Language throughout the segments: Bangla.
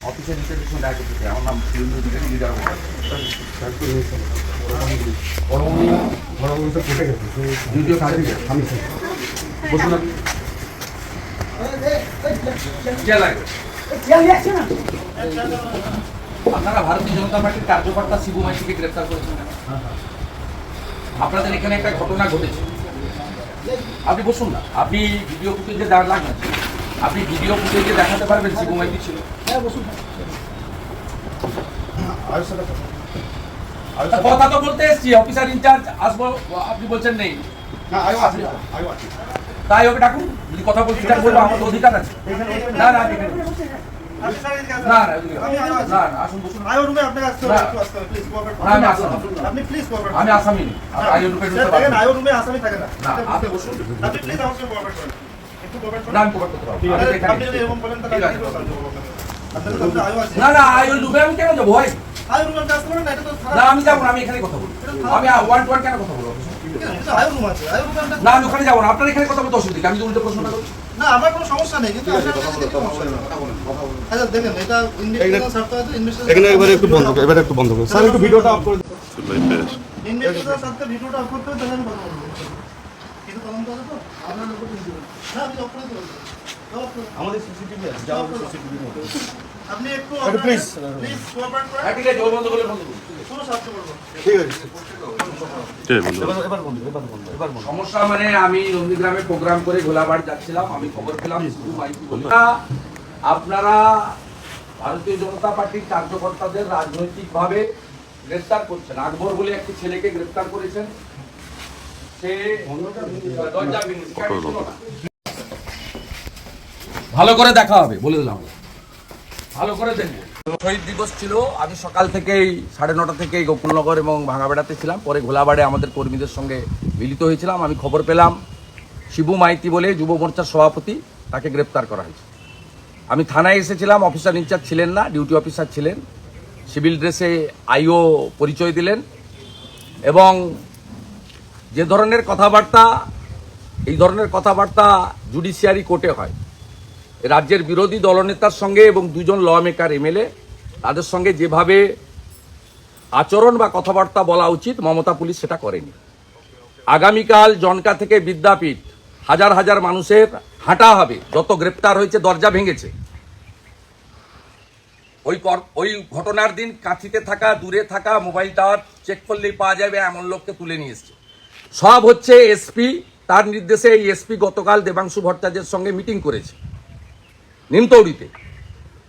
অফিসের? আপনারা ভারতীয় জনতা পার্টির কার্যকর্তা শিবু মাইতিকে গ্রেফতার করেছেন? আপনাদের এখানে একটা ঘটনা ঘটেছে আপনি বসুন না আপনি ভিডিও ফুটেজে দেওয়ার লাগবে না। আপনি ভিডিও ফুটেজে দেখাতে পারবেন শিবু মাইতি ছিল। কথা তো বলতে এসছি অফিসার ইনচার্জ আসব আপনি বলছেন নেই। তাই ওকে ডাকুন যদি কথা বলছি তাহলে বলব আমার অধিকার আছে। না না আমি আসামি। আসামি থাকে না। আপনি বসুন। আপনি প্লিজ আমার সঙ্গে করেন। না আমি করতে পারব এখানে আপনি যদি এরকম বলেন তাহলে আমি সাহায্য করব আপনার কাছে আয়ো আছে? না না আইও রূপে আমি কেন যাব? ভাই। আয়ো রুমে কাজ করেন না এটা তো না আমি যাব না আমি এখানে কথা বলব। আমি ওয়ান টু ওয়ান কেন কথা বলব? না আমি ওখানে যাব না। আপনার এখানে কথা বলতে অসুবিধা আমি উল্টো প্রশ্নটা করছি। না আমার কোনো সমস্যা নেই কিন্তু। আচ্ছা দেখেন এটা ইনভেস্টিগেশন ইনভেস্টিগেশন এখানে একটু বন্ধ করো এবারে একটু বন্ধ করো। স্যার একটু ভিডিওটা অফ করে দিন। ইনভেস্টিগেশন স্বার্থে ভিডিওটা অফ করতে তাহলে আমি কথা বলব। কিছু তদন্ত আছে তো? আপনার লোক না আমি অফ করে দেবো অফ করে দেবো। আমাদের সিসিটিভি আছে যাও সিসিটিভি আপনি একটু একটু প্লিজ কোঅপারেট করেন। ঠিক আছে বন্ধ করলে বন্ধ করুন। কোনো সাহায্য করব। ঠিক আছে। এবার এবার বন্ধ এবার বন্ধ এবার বন্ধ। সমস্যা মানে আমি নন্দীগ্রামে প্রোগ্রাম করে গোলাবাড়ি যাচ্ছিলাম আমি খবর পেলাম আপনারা ভারতীয় জনতা পার্টির কার্যকর্তাদের রাজনৈতিকভাবে গ্রেফতার করছেন। আকবর বলে একটি ছেলেকে গ্রেফতার করেছেন সে দরজা ভেঙেছে। কেন ছিল না? ভালো করে দেখা হবে, বলে দিলাম। ভালো করে দেখব। শহীদ দিবস ছিল, আমি সকাল থেকেই সাড়ে নটা থেকেই গোকুলনগর এবং ভাঙাবেড়াতে ছিলাম। পরে ঘোলাবাড়ে আমাদের কর্মীদের সঙ্গে মিলিত হয়েছিলাম। আমি খবর পেলাম, শিবু মাইতি বলে যুব মোর্চার সভাপতি, তাকে গ্রেপ্তার করা হয়েছে। আমি থানায় এসেছিলাম, অফিসার ইনচার্জ ছিলেন না, ডিউটি অফিসার ছিলেন। সিভিল ড্রেসে আইও পরিচয় দিলেন এবং যে ধরনের কথাবার্তা, এই ধরনের কথাবার্তা জুডিশিয়ারি কোর্টে হয়। রাজ্যের বিরোধী দলনেতার সঙ্গে এবং দুজন ল মেকার এমএলএ তাদের সঙ্গে যেভাবে আচরণ বা কথাবার্তা বলা উচিত, মমতা পুলিশ সেটা করেনি। আগামীকাল জনকা থেকে বিদ্যাপীঠ হাজার হাজার মানুষের হাঁটা হবে। যত গ্রেপ্তার হয়েছে, দরজা ভেঙেছে। ওই ওই ঘটনার দিন কাঁথিতে থাকা, দূরে থাকা, মোবাইল টাওয়ার চেক করলেই পাওয়া যাবে, এমন লোককে তুলে নিয়ে এসছে। সব হচ্ছে এসপি, তার নির্দেশে এই এসপি গতকাল দেবাংশু ভট্টাচার্যের সঙ্গে মিটিং করেছে নিমতৌড়িতে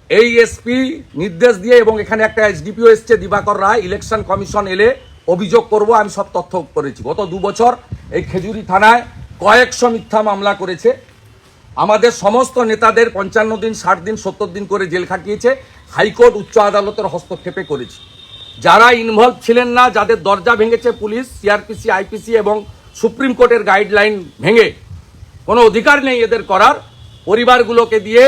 এই এসপি নির্দেশ দিয়ে এবং এখানে একটা এসডিপিও এসছে, দিবাকর রায়, ইলেকশন কমিশন এলে অভিযোগ করব, আমি সব তথ্য করেছি। গত দু বছর এই খেজুরি থানায় কয়েকশো মিথ্যা মামলা করেছে। আমাদের সমস্ত নেতাদের পঞ্চান্ন দিন, ষাট দিন, সত্তর দিন করে জেল খাটিয়েছে, হাইকোর্ট উচ্চ আদালতের হস্তক্ষেপে করেছে। যারা ইনভলভ ছিলেন না, যাদের দরজা ভেঙেছে পুলিশ সিআরপিসি আইপিসি এবং সুপ্রিম কোর্টের গাইডলাইন ভেঙে, কোনো অধিকার নেই এদের করার। পরিবারগুলোকে দিয়ে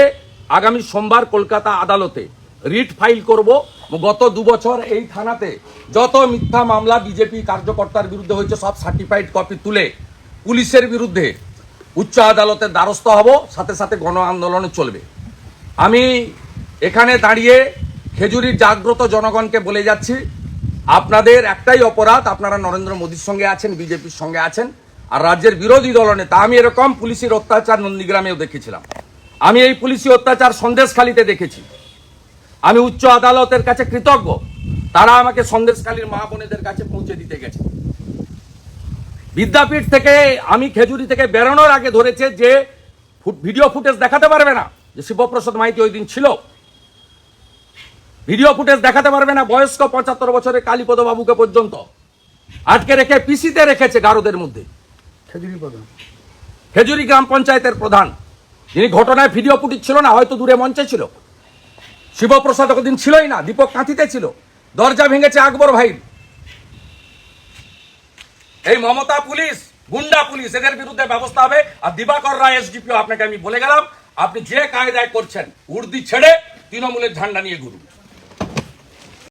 আগামী সোমবার কলকাতা আদালতে রিট ফাইল করব। গত দু বছর এই থানাতে যত মিথ্যা মামলা বিজেপি কার্যকর্তার বিরুদ্ধে হয়েছে, সব সার্টিফাইড কপি তুলে পুলিশের বিরুদ্ধে উচ্চ আদালতের দ্বারস্থ হব। সাথে সাথে গণ আন্দোলনে চলবে। আমি এখানে দাঁড়িয়ে খেজুরির জাগ্রত জনগণকে বলে যাচ্ছি, আপনাদের একটাই অপরাধ, আপনারা নরেন্দ্র মোদীর সঙ্গে আছেন, বিজেপির সঙ্গে আছেন, আর রাজ্যের বিরোধী দলনেতা আমি এরকম পুলিশের অত্যাচার নন্দীগ্রামেও দেখেছিলাম। আমি এই পুলিশি অত্যাচার সন্দেশখালিতে দেখেছি। আমি উচ্চ আদালতের কাছে কৃতজ্ঞ। তারা আমাকে সন্দেশখালীর মা বোনেদের কাছে পৌঁছে দিতে গেছে। বিদ্যাপীঠ থেকে আমি খেজুরি থেকে বেরোনোর আগে ধরেছে যে ভিডিও ফুটেজ দেখাতে পারবে না, যে শিবপ্রসাদ মাইতি ওই দিন ছিল। ভিডিও ফুটেজ দেখাতে পারবে না বয়স্ক পঁচাত্তর বছরের কালীপদ বাবুকে পর্যন্ত। আটকে রেখে পিসিতে রেখেছে গারদের মধ্যে। খেজুরি গ্রাম পঞ্চায়েতের প্রধান। যিনি ঘটনায় ভিডিও ফুটেজ ছিল না হয়তো দূরে মঞ্চে ছিল। শিবপ্রসাদ ওদিন ছিলই না দীপক কাঁথিতে ছিল। দরজা ভেঙেছে আকবর ভাই এই মমতা পুলিশ গুন্ডা পুলিশ এদের বিরুদ্ধে ব্যবস্থা হবে। আর দিবাকর রায় এসডিপিও আপনাকে আমি বলে গেলাম আপনি যে কায়দায় করছেন উর্দি ছেড়ে তৃণমূলের ঝান্ডা নিয়ে ঘুরুন।